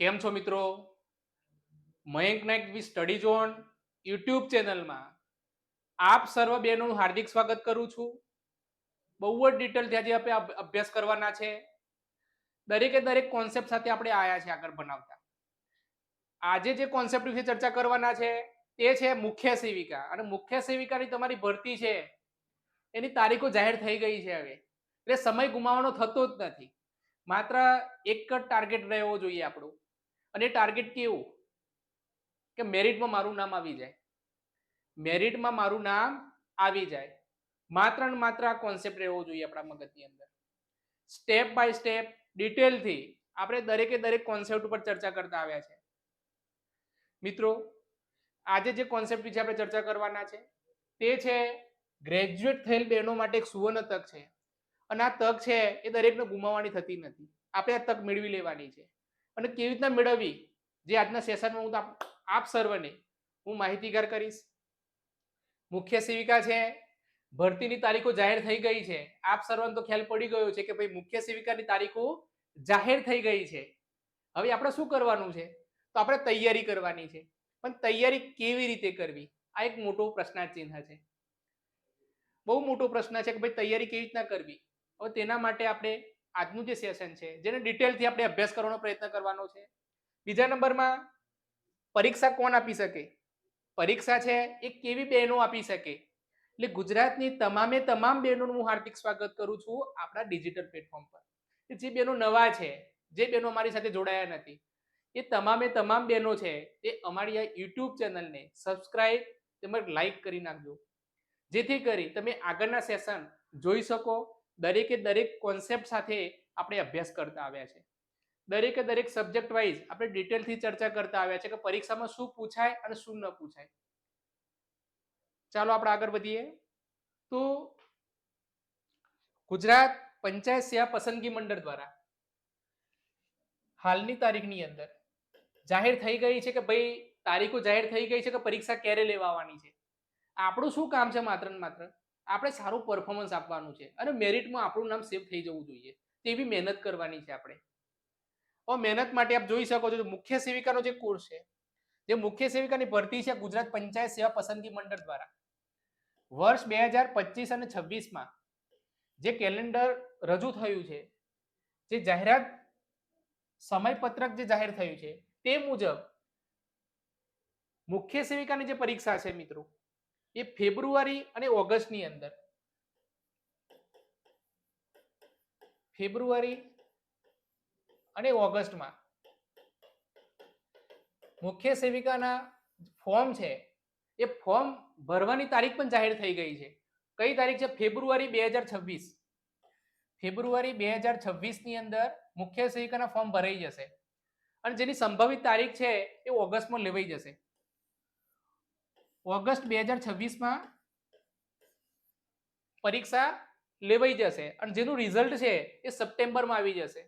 કેમ છો મિત્રો? Mayank Nayak we study zone YouTube ચેનલમાં આપ સર્વ બેનું હાર્દિક સ્વાગત કરું છું. બહુ જ ડિટેલથી આજે આપણે અભ્યાસ કરવાના છે. દરેકે દરેક કોન્સેપ્ટ સાથે આપણે આયા છે આગળ બનાવતા આજે જે કોન્સેપ્ટ વિશે ચર્ચા કરવાના છે તે છે મુખ્ય સેવિકા. અને મુખ્ય સેવિકાની તમારી ભરતી છે, એની તારીખો જાહેર થઈ ગઈ છે હવે. એટલે સમય ગુમાવવાનો થતો જ નથી. માત્ર એક જ ટાર્ગેટ રહેવો જોઈએ આપણું. અને ટાર્ગેટ કેવું? કે મેરિટમાં મારું નામ આવી જાય. મેરિટમાં મારું નામ આવી જાય. માત્ર ને માત્ર આ કોન્સેપ્ટ રહેવો જોઈએ આપણા મગજની અંદર. સ્ટેપ બાય સ્ટેપ ડિટેલથી આપણે દરેકે દરેક કોન્સેપ્ટ ઉપર ચર્ચા કરતા આવ્યા છે. મિત્રો, આજે જે કોન્સેપ્ટ વિશે આપણે ચર્ચા કરવાના છે, તે છે ગ્રેજ્યુએટ થયેલ બહેનો માટે એક સુવર્ણ તક છે. અને આ તક છે એ દરેકને ગુમાવવાની થતી નથી. આપણે આ તક મેળવી લેવાની છે. અને કેવી રીતના મેળવવી? જે આજના સેશનમાં હું આપ- સર્વને હું માહિતીગાર કરીશ. મુખ્ય સેવિકા છે, ભરતીની તારીખો જાહેર થઈ ગઈ છે. આપ સર્વને તો ખ્યાલ પડી ગયો છે કે ભાઈ મુખ્ય સેવિકાની તારીખો જાહેર થઈ ગઈ છે. હવે આપણે શું કરવાનું છે? તો આપણે તૈયારી કરવાની છે. પણ તૈયારી કેવી રીતે કરવી? આ એક મોટો પ્રશ્નાચિહ્ન છે. બહુ મોટો પ્રશ્ન છે કે ભાઈ તૈયારી કેવી રીતના કરવી? હવે તેના માટે આપણે આજનું જે સેશન છે, જેને ડિટેલથી આપણે અભ્યાસ કરવાનો પ્રયત્ન કરવાનો છે. બીજા નંબરમાં, પરીક્ષા કોણ આપી શકે? પરીક્ષા છે, એ કેવી બહેનો આપી શકે? એટલે ગુજરાતની તમામે તમામ બહેનોનું હું હાર્દિક સ્વાગત કરું છું આપણા ડિજિટલ પ્લેટફોર્મ પર. જે બહેનો નવા છે, જે બહેનો અમારી સાથે જોડાયા નથી, એ તમામે તમામ બહેનો છે તે અમારી આ યુટ્યુબ ચેનલને સબસ્ક્રાઇબ તેમજ લાઈક કરી નાખજો. જેથી કરી તમે આગળના સેશન જોઈ શકો દરેકે દરેક કોન્સેપ્ટ સાથે આપણે અભ્યાસ કરતા આવ્યા છે. દરેકે દરેક સબ્જેક્ટ વાઇઝ આપણે ડિટેલથી ચર્ચા કરતા આવ્યા છે કે પરીક્ષામાં શું પૂછાય અને શું ન પૂછાય. ચાલો આપણે આગળ વધીએ. તો ગુજરાત પંચાયત સેવા પસંદગી મંડળ દ્વારા હાલની તારીખની અંદર જાહેર થઈ ગઈ છે કે ભાઈ તારીખો જાહેર થઈ ગઈ છે કે પરીક્ષા ક્યારે લેવાવાની છે? આપણું શું કામ છે માત્ર ને માત્ર? આપણે સારું પરફોર્મન્સ આપવાનું છે અને મેરિટમાં આપણું નામ સેવ થઈ જવું જોઈએ. તેવી મહેનત કરવાની છે આપણે. મહેનત માટે આપ જોઈ શકો છો મુખ્ય સેવિકાનો જે કોર્સ છે, જે મુખ્ય સેવિકાની ભરતી છે ગુજરાત પંચાયત સેવા પસંદગી મંડળ દ્વારા. વર્ષ બે હજાર પચીસ અને છવ્વીસમાં જે કેલેન્ડર રજૂ થયું છે, જે જાહેરાત સમયપત્રક જે જાહેર થયું છે, તે મુજબ મુખ્ય સેવિકાની જે પરીક્ષા છે મિત્રો એ ફેબ્રુઆરી અને ઓગસ્ટની અંદર. ફેબ્રુઆરી અને ઓગસ્ટમાં મુખ્ય સેવિકાના ફોર્મ છે, એ ફોર્મ ભરવાની તારીખ પણ જાહેર થઈ ગઈ છે. કઈ તારીખ છે? ફેબ્રુઆરી બે હજાર છવ્વીસ. ફેબ્રુઆરી બે હજાર છવ્વીસની અંદર મુખ્ય સેવિકાના ફોર્મ ભરાઈ જશે. અને જેની સંભવિત તારીખ છે, એ ઓગસ્ટમાં લેવાઈ જશે. ઓગસ્ટ બે હજાર છવ્વીસમાં પરીક્ષા લેવાઈ જશે અને જેનું રિઝલ્ટ છે એ સપ્ટેમ્બરમાં આવી જશે.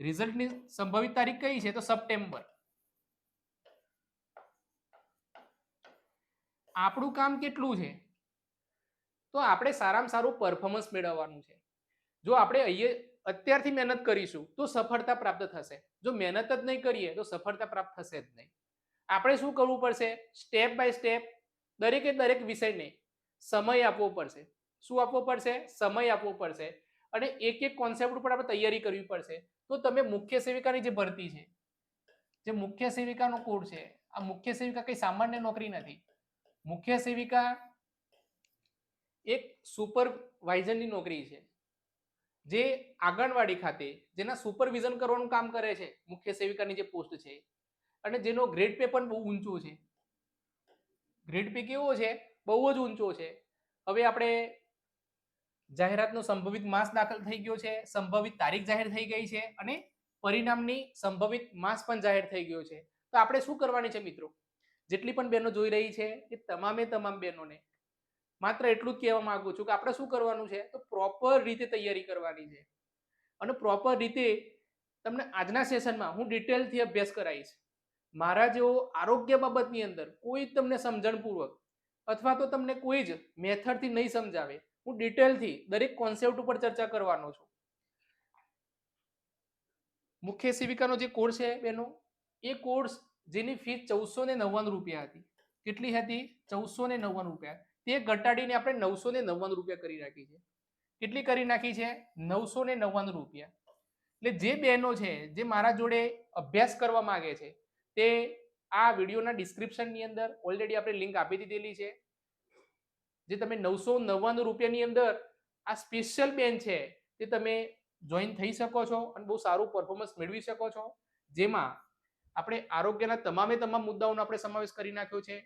રિઝલ્ટની સંભવિત તારીખ કઈ છે તો સપ્ટેમ્બર. આપણું કામ કેટલું છે? તો આપણે સારામાં સારું પરફોર્મન્સ મેળવવાનું છે. જો આપણે અહીંયા અત્યારથી મહેનત કરીશું તો સફળતા પ્રાપ્ત થશે. જો મહેનત જ નહીં કરીએ તો સફળતા પ્રાપ્ત થશે જ નહીં. આપણે શું કરવું પડશે? સ્ટેપ બાય સ્ટેપ દરેકે દરેક વિષયને સમય આપવો પડશે. શું આપવો પડશે? સમય આપવો પડશે. અને એક એક કોન્સેપ્ટ ઉપર આપણે તૈયારી કરવી પડશે. તો તમે મુખ્ય સેવિકાની જે ભરતી છે, જે મુખ્ય સેવિકાનો કોડ છે, આ મુખ્ય સેવિકા કઈ સામાન્ય નોકરી નથી. મુખ્ય સેવિકા એક સુપરવાઇઝરની નોકરી છે. જે આંગણવાડી ખાતે, જેના સુપરવિઝન કરવાનું કામ કરે છે, મુખ્ય સેવિકાની જે પોસ્ટ છે અને જેનો ગ્રેડ પે પણ બહુ ઊંચો છે. ગ્રેડ પે કેવો છે? બહુ જ ઊંચો છે. હવે આપણે જાહેરાતનો સંભવિત માસ દાખલ થઈ ગયો છે, સંભવિત તારીખ જાહેર થઈ ગઈ છે અને પરિણામની સંભવિત માસ પણ જાહેર થઈ ગયો છે. તો આપણે શું કરવાની છે મિત્રો? જેટલી પણ બહેનો જોઈ રહી છે એ તમામે તમામ બહેનોને માત્ર એટલું જ કહેવા માંગુ છું કે આપણે શું કરવાનું છે? તો પ્રોપર રીતે તૈયારી કરવાની છે. અને પ્રોપર રીતે તમને આજના સેશનમાં હું ડિટેલથી અભ્યાસ કરાવીશ. મારા જેવો આરોગ્ય બાબતની અંદર કોઈ તમને સમજણપૂર્વક અથવા તો તમને કોઈ જ મેથડથી નહીં સમજાવે, હું ડિટેલથી દરેક કોન્સેપ્ટ ઉપર ચર્ચા કરવાનો છું. મુખ્ય સેવિકાનો જે કોર્સ છે બેનો, એ કોર્સ જેની ફી ચૌદસો ને નવ્વાણું રૂપિયા હતી. કેટલી હતી? ચૌદસો ને નવ્વાણું રૂપિયા. તે ઘટાડીને આપણે નવસો ને નવ્વાણું રૂપિયા કરી નાખી છે. કેટલી કરી નાખી છે? નવસો ને નવ્વાણું રૂપિયા. એટલે જે બહેનો છે, જે મારા જોડે અભ્યાસ કરવા માગે છે તે આ વિડીયોના ડિસ્ક્રિપ્શનની અંદર ઓલરેડી આપણે લિંક આપી દીધેલી છે. જે તમે નવસો નવ્વાણું રૂપિયાની અંદર આ સ્પેશિયલ બેન છે, તે તમે જોઈન થઈ શકો છો અને બહુ સારું પરફોર્મન્સ મેળવી શકો છો. જેમાં આપણે આરોગ્યના તમામે તમામ મુદ્દાઓનો આપણે સમાવેશ કરી નાખ્યો છે.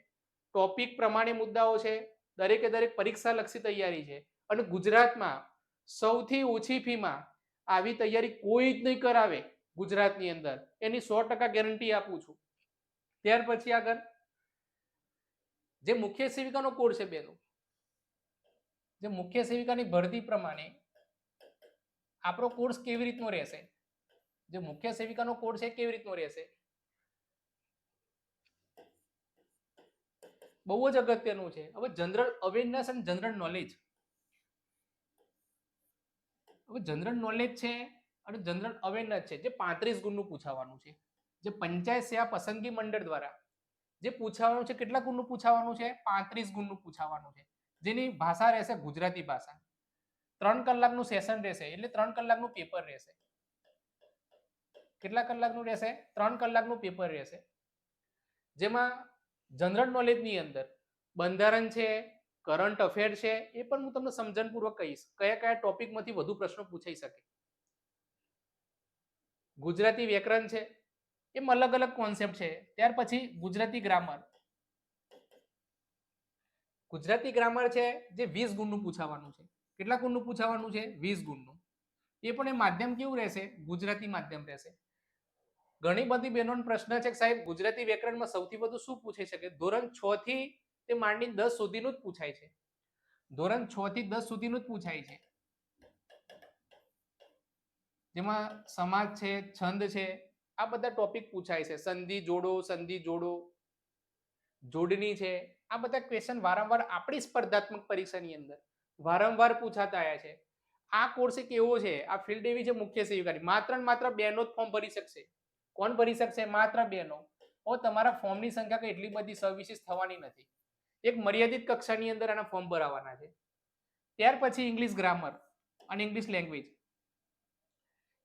ટોપિક પ્રમાણે મુદ્દાઓ છે, દરેકે દરેક પરીક્ષા લક્ષી તૈયારી છે. અને ગુજરાતમાં સૌથી ઓછી ફીમાં આવી તૈયારી કોઈ જ નહીં કરાવે. ગુજરાતની અંદર. એની સો ટકા ગેરંટી આપું છું. ત્યાર પછી આગળ, જે મુખ્ય સેવિકાનો કોડ છે બેનો. જે મુખ્ય સેવિકાની ભરતી પ્રમાણે આપણો કોર્સ કેવી રીતનો રહેશે? જે મુખ્ય સેવિકાનો કોડ છે કેવી રીતનો રહેશે? બહુ જ અગત્યનું છે. હવે જનરલ અવેરનેસ અને જનરલ નોલેજ હવે જનરલ નોલેજ છે અને જનરલ અવેરનેસ છે, જે પાંત્રીસ ગુણનું પૂછાવાનું છે. જે પંચાયત સેવા પસંદગી મંડળ દ્વારા જે પૂછાવાનું છે, કેટલા ગુણનું પૂછાવાનું છે? પાંત્રીસ ગુણનું પૂછાવાનું છે. જેની ભાષા રહેશે ગુજરાતી ભાષા. ત્રણ કલાકનું સેશન રહેશે, એટલે ત્રણ કલાકનું પેપર રહેશે. કેટલા કલાકનું રહેશે? ત્રણ કલાકનું પેપર રહેશે. જેમાં જનરલ નોલેજની અંદર બંધારણ છે કરંટ અફેર છે, એ પણ હું તમને સમજણપૂર્વક કહીશ. કયા કયા ટોપિકમાંથી વધુ પ્રશ્નો પૂછાઈ શકે? ગુજરાતી વ્યાકરણ છે, એમ અલગ અલગ કોન્સેપ્ટ છે. ત્યાર પછી ગુજરાતી ગ્રામર ગુજરાતી ગ્રામર છે જે વીસ ગુણનું પૂછાવાનું છે. કેટલા ગુણનું પૂછાવાનું છે? વીસ ગુણનું. એ પણ એ માધ્યમ કેવું રહેશે? ગુજરાતી માધ્યમ રહેશે. ઘણી બધી બહેનોનો પ્રશ્ન છે કે સાહેબ, ગુજરાતી વ્યાકરણમાં સૌથી વધુ શું પૂછાઈ શકે ધોરણ છ થી તે માંડી દસ સુધીનું જ પૂછાય છે. ધોરણ છ થી દસ સુધીનું જ પૂછાય છે. જેમાં સમાજ છે, છંદ છે, આ બધા ટોપિક પૂછાય છે. સંધિ જોડો સંધિ જોડો, જોડણી છે, આ બધા ક્વેશ્ચન વારંવાર આપણી સ્પર્ધાત્મક પરીક્ષાની અંદર વારંવાર પૂછાતા આવ્યા છે. આ કોર્સ એક એવો છે, આ ફિલ્ડ એવી છે મુખ્ય સેવિકાની માત્ર માત્ર બેનો જ ફોર્મ ભરી શકશે. કોણ ભરી શકશે? માત્ર બેનો. ઓ, તમારા ફોર્મની સંખ્યા કંઈ એટલી બધી સર્વિસીસ થવાની નથી. એક મર્યાદિત કક્ષાની અંદર આના ફોર્મ ભરાવાના છે. ત્યાર પછી ઇંગ્લિશ ગ્રામર અને ઇંગ્લિશ લેંગ્વેજ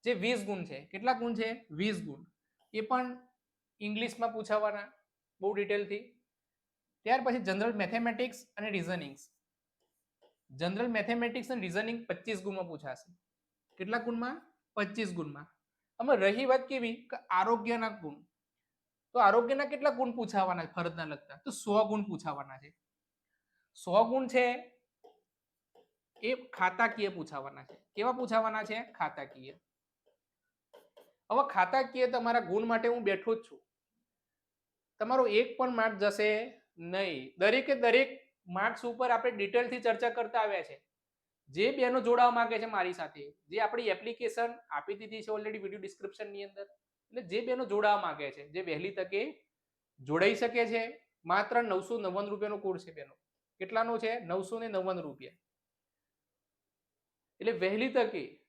જે વીસ ગુણ છે, કેટલા ગુણ છે? વીસ ગુણ. એ પણ ઇંગ્લિશમાં પૂછાવાના બહુ ડિટેલથી. ત્યાર પછી જનરલ મેથેમેટિક્સ અને રિઝનિંગ્સ. જનરલ મેથેમેટિક્સ અને રિઝનિંગ પચીસ ગુણમાં પૂછાશે. કેટલા ગુણમાં? પચીસ ગુણમાં. અમે રહી વાત કેવી? કે આરોગ્યના ગુણ. તો આરોગ્યના કેટલા ગુણ પૂછાવાના ફરજના લગતા? તો સો ગુણ પૂછાવાના છે. સો ગુણ છે એ ખાતાકીય પૂછાવાના છે. કેવા પૂછાવાના છે? ખાતાકીય. હવે ખાતાકીય તમારા ગુણ માટે હું બેઠો જ છું. તમારો એક પણ માર્ક જશે નહીં. દરેકે દરેક માર્ક્સ ઉપર આપણે ડિટેલથી ચર્ચા કરતા આવ્યા છે. જે બેનો જોડાવા માંગે છે મારી સાથે, જે આપણી એપ્લિકેશન આપી દીધી છે ઓલરેડી વીડિયો ડિસ્ક્રિપ્શનની અંદર, એટલે જે બેનો જોડાવા માંગે છે, જે વહેલી તકે જોડાઈ શકે છે, માત્ર નવસો નવ્વાણું રૂપિયાનો કોર્સ છે બેનો. કેટલાનો છે? નવસો ને નવ્વાણું રૂપિયા. એટલે વહેલી તકે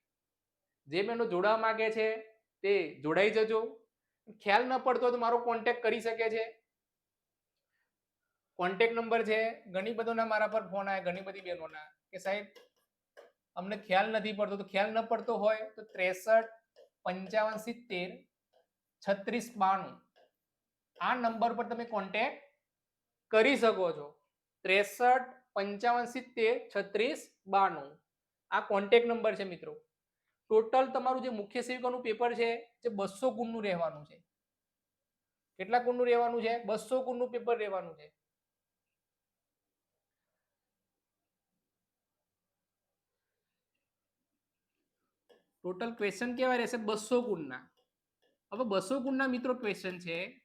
જે બેનો જોડાવા માંગે છે તે જોડાઈ જજો. ખ્યાલ ન પડતો તો મારો કોન્ટેક્ટ કરી શકે છે. કોન્ટેક્ટ નંબર છે. ઘણી બધોના મારા પર ફોન આવ્યા ઘણી બધી બહેનોના કે સાહેબ, અમને ખ્યાલ નથી પડતો. તો ખ્યાલ ન પડતો હોય તો ત્રેસઠ, પંચાવન, સિત્તેર, છત્રીસ, બાણું. આ નંબર પર તમે કોન્ટેક્ટ કરી શકો છો. ત્રેસઠ, પંચાવન, સિત્તેર, છત્રીસ, બાણું. આ કોન્ટેક્ટ નંબર છે મિત્રો. ટોટલ તમારું જે મુખ્ય સેવિકાનું પેપર છે, જે બસો ગુણનું રહેવાનું છે. કેટલા ગુણનું રહેવાનું છે? બસો ગુણનું પેપર રહેવાનું છે. ટોટલ ક્વેશ્ચન કેવા રહેશે? બસો ગુણના. હવે બસો ગુણના મિત્રો ક્વેશ્ચન છે,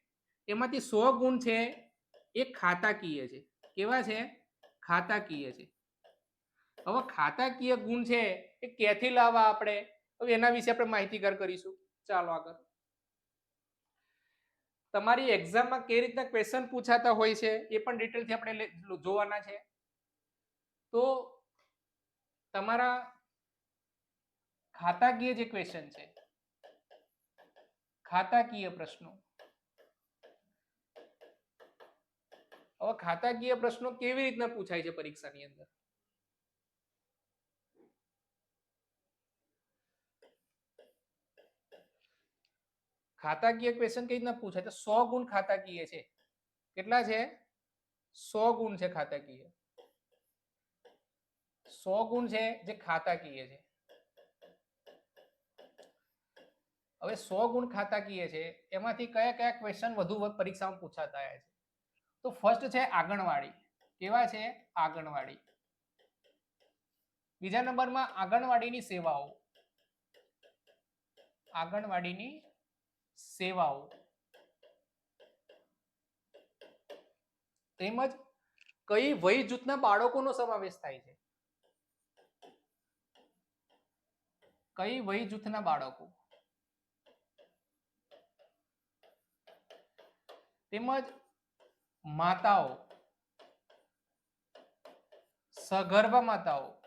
એમાંથી સો ગુણ છે, એ ખાતાકીય છે. કેવા છે? ખાતાકીય છે. હવે ખાતાકીય ગુણ છે, એ ક્યાંથી લાવવા આપણે? હવે એના વિશે આપણે માહિતીગાર કરીશું. ચાલો આગળ. તમારી એક્ઝામમાં કઈ રીતના ક્વેશ્ચન પૂછાતા હોય છે, એ પણ ડિટેલથી આપણે જોવાના છે. તો તમારા ખાતાકીય જે ક્વેશ્ચન છે, ખાતાકીય પ્રશ્નો. હવે ખાતાકીય પ્રશ્નો કેવી રીતના પૂછાય છે પરીક્ષાની અંદર? ખાતાકીય ક્વેશ્ચન કઈ રીતના પૂછાય? તો સો ગુણ ખાતાકીય છે. કેટલા છે? સો ગુણ છે ખાતાકીય. સો ગુણ છે જે ખાતાકીય છે. હવે સો ગુણ ખાતાકીય છે, એમાંથી કયા કયા ક્વેશ્ચન વધુ પરીક્ષામાં પૂછાતા છે? તો ફર્સ્ટ છે આંગણવાડી. કેવા છે? આંગણવાડી. બીજા નંબરમાં આંગણવાડીની સેવાઓ. આંગણવાડીની સેવાઓ. તેમજ કઈ વય જૂથના બાળકોનો સમાવેશ થાય છે? કઈ વય જૂથના બાળકો? તેમજ માતાઓ. સગર્ભા માતાઓ.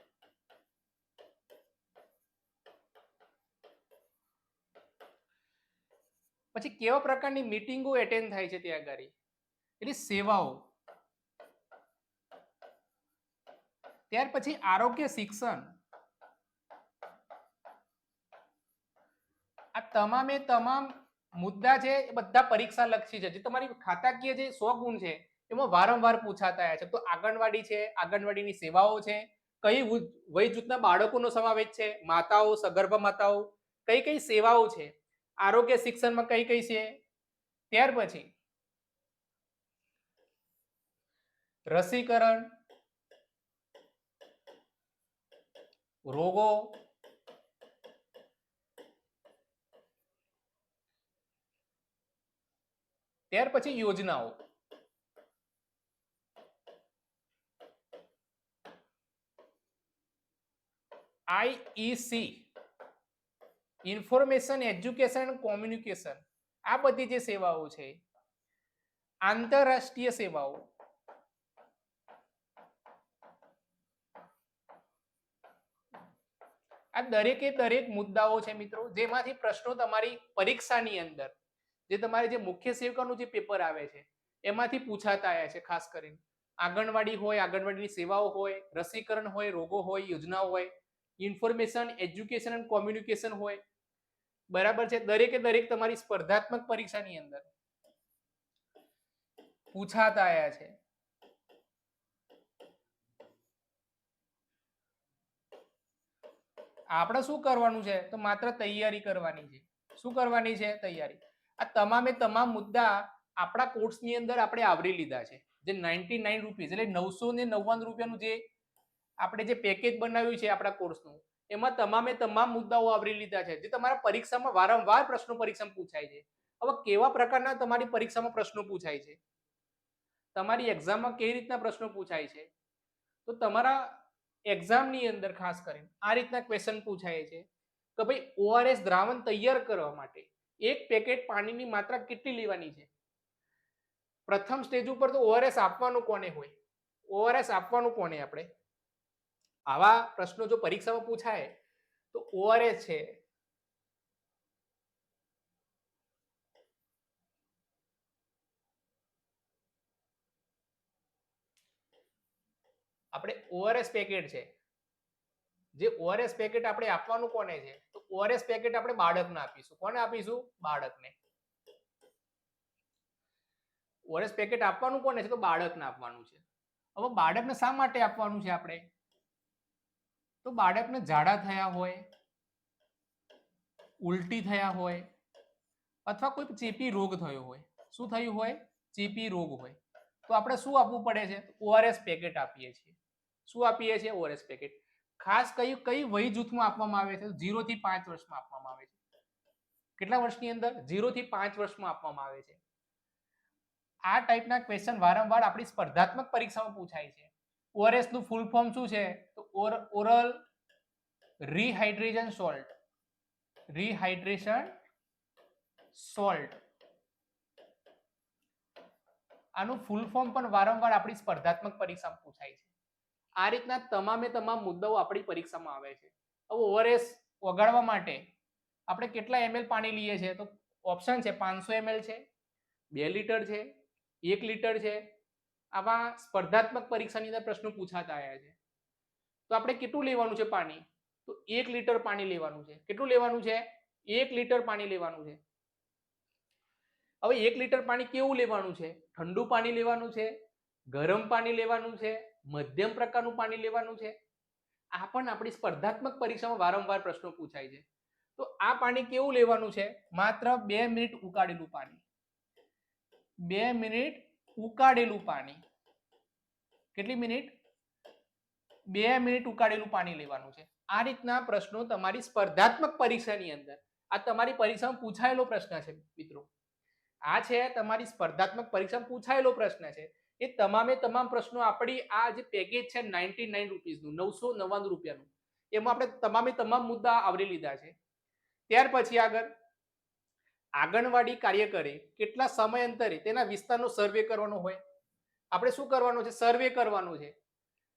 પછી કેવા પ્રકારની મીટિંગો એટેન્ડ થાય છે ત્યાં આગળ? એટલે સેવાઓ. ત્યાર પછી આરોગ્ય શિક્ષણ. આ તમામે તમામ મુદ્દા છે એ બધા પરીક્ષા લક્ષી છે. જે તમારી ખાતાકીય જે સો ગુણ છે, એમાં વારંવાર પૂછાતા છે. તો આંગણવાડી છે, આંગણવાડીની સેવાઓ છે, કઈ વય જૂથના બાળકોનો સમાવેશ છે, માતાઓ, સગર્ભા માતાઓ કઈ કઈ સેવાઓ છે? આરોગ્ય શિક્ષણમાં કઈ કઈ છે? ત્યાર પછી રસીકરણ રોગો ત્યાર પછી યોજનાઓ. આઈઈસી ઇન્ફોર્મેશન, એજ્યુકેશન, કોમ્યુનિકેશન આ બધી જે સેવાઓ છે, આંતરરાષ્ટ્રીય સેવાઓ, આ દરેકે દરેક મુદ્દાઓ છે મિત્રો, જેમાંથી પ્રશ્નો તમારી પરીક્ષાની અંદર, જે તમારે જે મુખ્ય સેવકોનું જે પેપર આવે છે, એમાંથી પૂછાતા આવ્યા છે, ખાસ કરીને. આંગણવાડી હોય, આંગણવાડીની સેવાઓ હોય, રસીકરણ હોય, રોગો હોય, યોજનાઓ હોય, ઇન્ફોર્મેશન, એજ્યુકેશન એન્ડ કોમ્યુનિકેશન હોય બરાબર છે? દરેકે દરેક તમારી સ્પર્ધાત્મક પરીક્ષાની અંદર પૂછાતા આવ્યા છે. આપણે શું કરવાનું છે? તો માત્ર તૈયારી કરવાની છે. શું કરવાની છે? તૈયારી. આ તમામે તમામ મુદ્દા આપણા કોર્સની અંદર આપણે આવરી લીધા છે. જે નાઇન્ટી નાઇન રૂપીઝ એટલે નવસો ને નવ્વાણું રૂપિયાનું જે આપણે જે પેકેજ બનાવ્યું છે આપણા કોર્સનું એમાં તમામે તમામ મુદ્દાઓ આવરી લીધા છે. જે તમારા પરીક્ષામાં વારંવાર પ્રશ્નો પરીક્ષામાં પૂછાય છે. હવે કેવા પ્રકારના તમારી પરીક્ષામાં પ્રશ્નો પૂછાય છે? તમારી એક્ઝામમાં કેવી રીતના પ્રશ્નો પૂછાય છે? તો તમારા એક્ઝામની અંદર ખાસ કરીને આ રીતના ક્વેશ્ચન પૂછાય છે કે ભાઈ ઓઆરએસ દ્રાવણ તૈયાર કરવા માટે એક પેકેટ પાણીની માત્રા કેટલી લેવાની છે? પ્રથમ સ્ટેજ ઉપર તો ઓઆરએસ આપવાનું કોને હોય? ઓઆરએસ આપવાનું કોને આપણે? આવા પ્રશ્નો જો પરીક્ષામાં પૂછાય, તો ઓઆરએસ છે. આપણે ઓઆરએસ પેકેટ છે. જે ઓઆરએસ પેકેટ આપણે આપવાનું કોને છે? તો ઓઆરએસ પેકેટ આપણે બાળકને આપીશું. કોને આપીશું? બાળકને. ઓઆરએસ પેકેટ આપવાનું કોને છે? તો બાળકને આપવાનું છે. હવે બાળકને શા માટે આપવાનું છે આપણે? તો બાળકને ઝાડા થયા હોય, ઉલટી થયા હોય, અથવા કોઈ ચેપી રોગ થયો હોય. શું થયું હોય? ચેપી રોગ હોય. તો આપણે શું આપવું પડે છે? ઓઆરએસ પેકેટ આપીએ છીએ. શું આપીએ છીએ? ORS packet. ખાસ કઈ કઈ વય જૂથમાં આપવામાં આવે છે? ઝીરો થી પાંચ વર્ષમાં આપવામાં આવે છે. કેટલા વર્ષની અંદર? ઝીરો થી પાંચ વર્ષમાં આપવામાં આવે છે. આ ટાઈપના ક્વેશ્ચન વારંવાર આપણી સ્પર્ધાત્મક પરીક્ષામાં પૂછાય છે. ઓઆરએસનું ફૂલ ફોર્મ શું છે? તો oral rehydration salt rehydration salt આનું ફૂલ ફોર્મ પણ વારંવાર આપણી સ્પર્ધાત્મક પરીક્ષામાં પૂછાય છે. આ રીતના તમામે તમામ મુદ્દાઓ આપણી પરીક્ષામાં આવે છે. હવે ઓઆરએસ ઓગાળવા માટે આપણે કેટલા એમએલ પાણી લઈએ છીએ? તો ઓપ્શન છે, પાંચસો એમએલ છે, બે લીટર છે, એક લીટર છે આવા સ્પર્ધાત્મક પરીક્ષાની અંદર પ્રશ્નો પૂછાતા આવ્યા છે. તો આપણે કેટલું લેવાનું છે પાણી? તો એક લીટર પાણી લેવાનું છે. કેટલું લેવાનું છે? એક લીટર પાણી લેવાનું છે. હવે એક લીટર પાણી કેવું લેવાનું છે? ઠંડુ પાણી લેવાનું છે? ગરમ પાણી લેવાનું છે? મધ્યમ પ્રકારનું પાણી લેવાનું છે? આ પણ આપણી સ્પર્ધાત્મક પરીક્ષામાં વારંવાર પ્રશ્નો પૂછાય છે. તો આ પાણી કેવું લેવાનું છે? માત્ર બે મિનિટ ઉકાળેલું પાણી. બે મિનિટ ઉકાળેલું પાણી. કેટલી મિનિટ? બે મિનિટ ઉકાળેલું પાણી લેવાનું છે. આ રીતના પ્રશ્નો તમારી સ્પર્ધાત્મક પરીક્ષાની અંદર. આ તમારી પરીક્ષામાં પૂછાયેલો પ્રશ્ન છે, મિત્રો. આ છે તમારી સ્પર્ધાત્મક પરીક્ષામાં પૂછાયેલો પ્રશ્ન છે. એ તમામે તમામ પ્રશ્નો આપણી આ જે પેકેજ છે નાઇન્ટી નાઇન રૂપીઝનું નવસો નવ્વાણું રૂપિયાનું, એમાં આપણે તમામે તમામ મુદ્દા આવરી લીધા છે. ત્યાર પછી આગળ આંગણવાડી કાર્યકરે કેટલા સમયાંતરે તેના વિસ્તારનો સર્વે કરવાનો હોય? આપણે શું કરવાનું છે? સર્વે કરવાનો છે.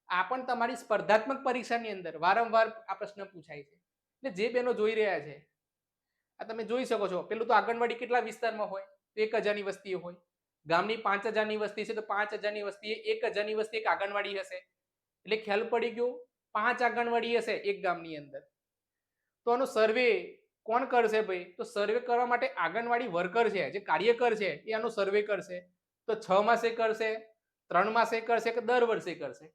આ પણ તમારી સ્પર્ધાત્મક પરીક્ષાની અંદર વારંવાર આ પ્રશ્ન પૂછાય છે. એટલે જે બેનો જોઈ રહ્યા છે, આ તમે જોઈ શકો છો. પેલું તો આંગણવાડી કેટલા વિસ્તારમાં હોય? તો એક હજારની વસ્તી હોય. ગામની પાંચ હજારની વસ્તી છે તો પાંચ હજારની વસ્તી એક હજારની વસ્તી એક આંગણવાડી હશે. એટલે ખ્યાલ પડી ગયો? પાંચ આંગણવાડી હશે એક ગામની અંદર. તો આનો સર્વે કોણ કરશે ભાઈ? તો સર્વે કરવા માટે આંગણવાડી વર્કર છે, જે કાર્યકર છે, એ આનો સર્વે કરશે. તો છ માસે કરશે, ત્રણ માસે કરશે કે દર વર્ષે કરશે?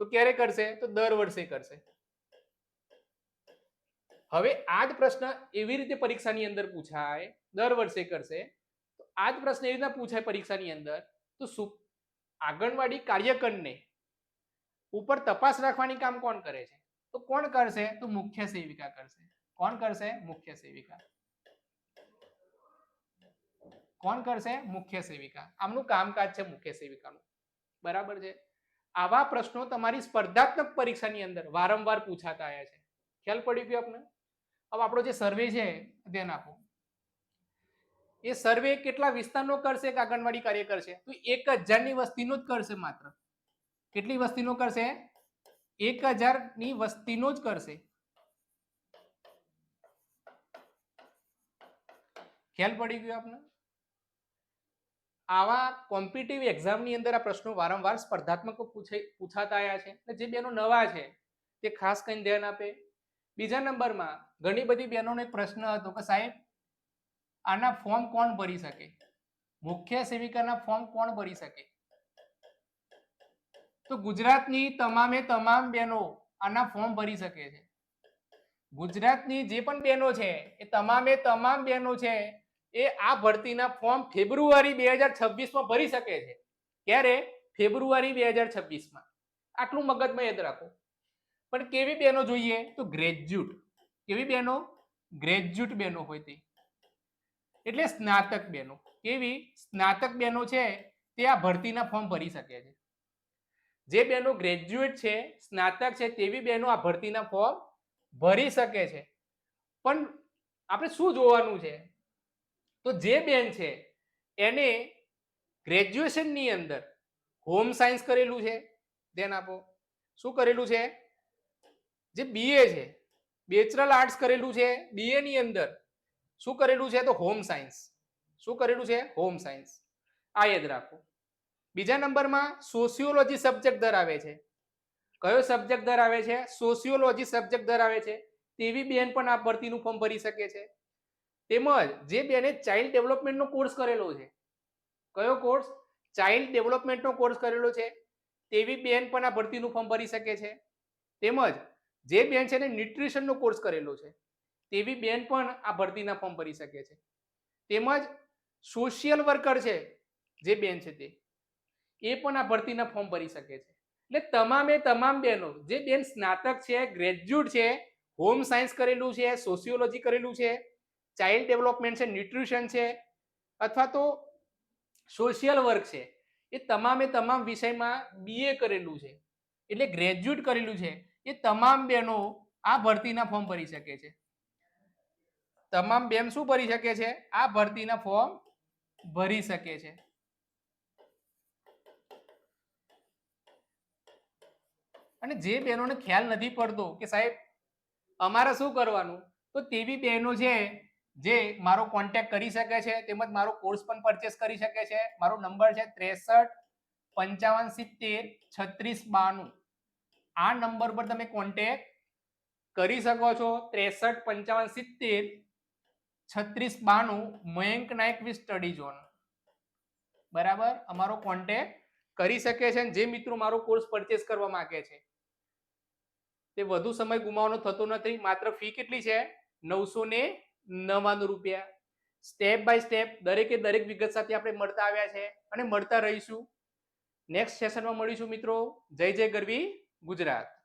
તો ક્યારે કરશે? તો દર વર્ષે કરશે. હવે આ જ પ્રશ્ન એવી રીતે પરીક્ષાની અંદર પૂછાય, દર વર્ષે કરશે. તો આ જ પ્રશ્ન એવી રીતના પૂછાય પરીક્ષાની અંદર, તો શું આંગણવાડી કાર્યકરને ઉપર તપાસ રાખવાની કામ કોણ કરે છે? તો કોણ કરશે? તો મુખ્ય સેવિકા કરશે. કોણ કરશે મુખ્ય સેવિકા કોણ કરશે મુખ્ય સેવિકા આમનું કામકાજ છે મુખ્ય સેવિકાનું. બરાબર છે? આવા પ્રશ્નો તમારી સ્પર્ધાત્મક પરીક્ષાની અંદર વારંવાર પૂછાતા આવ્યા છે. ખ્યાલ પડી ગયો આપને? હવે આપણો જે સર્વે છે, ધ્યાન આપો. એ સર્વે કેટલા વિસ્તારનો કરશે કે આંગણવાડી કાર્ય કરશે તો એક હજારની વસ્તીનો જ કરશે માત્ર. કેટલી વસ્તીનો કરશે? એક હજારની વસ્તીનો જ કરશે. ખ્યાલ પડી ગયો આપને? આવા કોમ્પિટિવ એક્ઝામની અંદર આ પ્રશ્નો વારંવાર સ્પર્ધાત્મક પૂછાઈ, પૂછાતા આવ્યા છે જે બેનો નવા છે તે ખાસ કરીને ધ્યાન આપે. બીજા નંબરમાં ઘણી બધી બહેનોનો એક પ્રશ્ન હતો કે સાહેબ, આના ફોર્મ કોણ ભરી શકે? મુખ્ય સેવિકાના ફોર્મ કોણ ભરી શકે? તો ગુજરાતની તમામે તમામ બહેનો આના ફોર્મ ભરી શકે છે. ગુજરાતની જે પણ બહેનો છે એ તમામે તમામ બહેનો છે એ આ ભરતીના ફોર્મ ફેબ્રુઆરી બે હજાર છવ્વીસમાં ભરી શકે છે. ક્યારે? ફેબ્રુઆરી બે હજાર છવ્વીસમાં. આટલું મગજમાં યાદ રાખો. પણ કેવી બહેનો જોઈએ? તો ગ્રેજ્યુટ. કેવી બહેનો? ગ્રેજ્યુટ બહેનો હોય તે. એટલે સ્નાતક બહેનો. કેવી? સ્નાતક બહેનો છે, તે આ ભરતીના ફોર્મ ભરી શકે છે. જે બહેનો ગ્રેજ્યુએટ છે, સ્નાતક છે, તેવી બહેનો આ ભરતીના ફોર્મ ભરી શકે છે. પણ આપણે શું જોવાનું છે? તો જે બેન છે, એને ગ્રેજ્યુએશનની અંદર હોમ સાયન્સ કરેલું છે. ધ્યાન આપો. શું કરેલું છે? જે બીએ છે બેચરલ આર્ટ્સ કરેલું છે બીએ ની અંદર. શું કરેલું છે? તો હોમ સાયન્સ શું કરેલું છે? હોમ સાયન્સ આ યાદ રાખો. બીજા નંબરમાં સોશિયોલોજી સબ્જેક્ટ ધરાવે છે. કયો સબ્જેક્ટ ધરાવે છે? સોશિયોલોજી સબ્જેક્ટ ધરાવે છે. તેવી બેન પણ આ ભરતીનું ફોર્મ ભરી શકે છે. તેમજ જે બેને ચાઇલ્ડ ડેવલપમેન્ટનો કોર્સ કરેલો છે. કયો કોર્સ ચાઇલ્ડ ડેવલપમેન્ટનો કોર્સ કરેલો છે. તેવી બેન પણ આ ભરતીનું ફોર્મ ભરી શકે છે. તેમજ જે બેન છે ને ન્યુટ્રિશનનો કોર્સ કરેલો છે, તેવી બેન પણ આ ભરતીના ફોર્મ ભરી શકે છે. તેમજ સોશિયલ વર્કર છે, જે બેન છે તે, એ પણ આ ભરતીના ફોર્મ ભરી શકે છે. એટલે તમામે તમામ બહેનો જે બેન સ્નાતક છે ગ્રેજ્યુએટ છે હોમ સાયન્સ કરેલું છે સોશિયોલોજી કરેલું છે ચાઇલ્ડ ડેવલપમેન્ટ છે ન્યુટ્રિશન છે, અથવા તો સોશિયલ વર્ક છે, એ તમામે તમામ વિષયમાં બીએ કરેલું છે, એટલે ગ્રેજ્યુએટ કરેલું છે, એ તમામ બહેનો આ ભરતીના ફોર્મ ભરી શકે છે. તમામ બેન શું ભરી શકે છે? આ ભરતીના ફોર્મ ભરી શકે છે. અને જે બહેનોને ખ્યાલ નથી પડતો કે સાહેબ, અમારે શું કરવાનું? તો તેવી બહેનો છે જે મારો કોન્ટેક્ટ કરી શકે છે, તેમજ મારો કોર્સ પણ પરચેસ કરી શકે છે. મારો નંબર છે ત્રેસઠ, પંચાવન, સિત્તેર, છત્રીસ, બાણું. આ નંબર પર તમે કોન્ટેક્ટ કરી શકો છો. ત્રેસઠ, પંચાવન, સિત્તેર, છત્રીસ, બાણું Mayank Nayak with study zone બરાબર? અમારો કોન્ટેક્ટ કરી શકે છે જે મિત્રો મારો કોર્સ પરચેસ કરવા માંગે છે, તે વધુ સમય ગુમાવવાનો થતો નથી. માત્ર ફી કેટલી છે? નવસો ને નવ્વાણું રૂપિયા. સ્ટેપ બાય સ્ટેપ દરેકે દરેક વિગત સાથે આપણે મળતા આવ્યા છે અને મળતા રહીશું. નેક્સ્ટ સેશનમાં મળીશું મિત્રો. જય જય ગરવી ગુજરાત.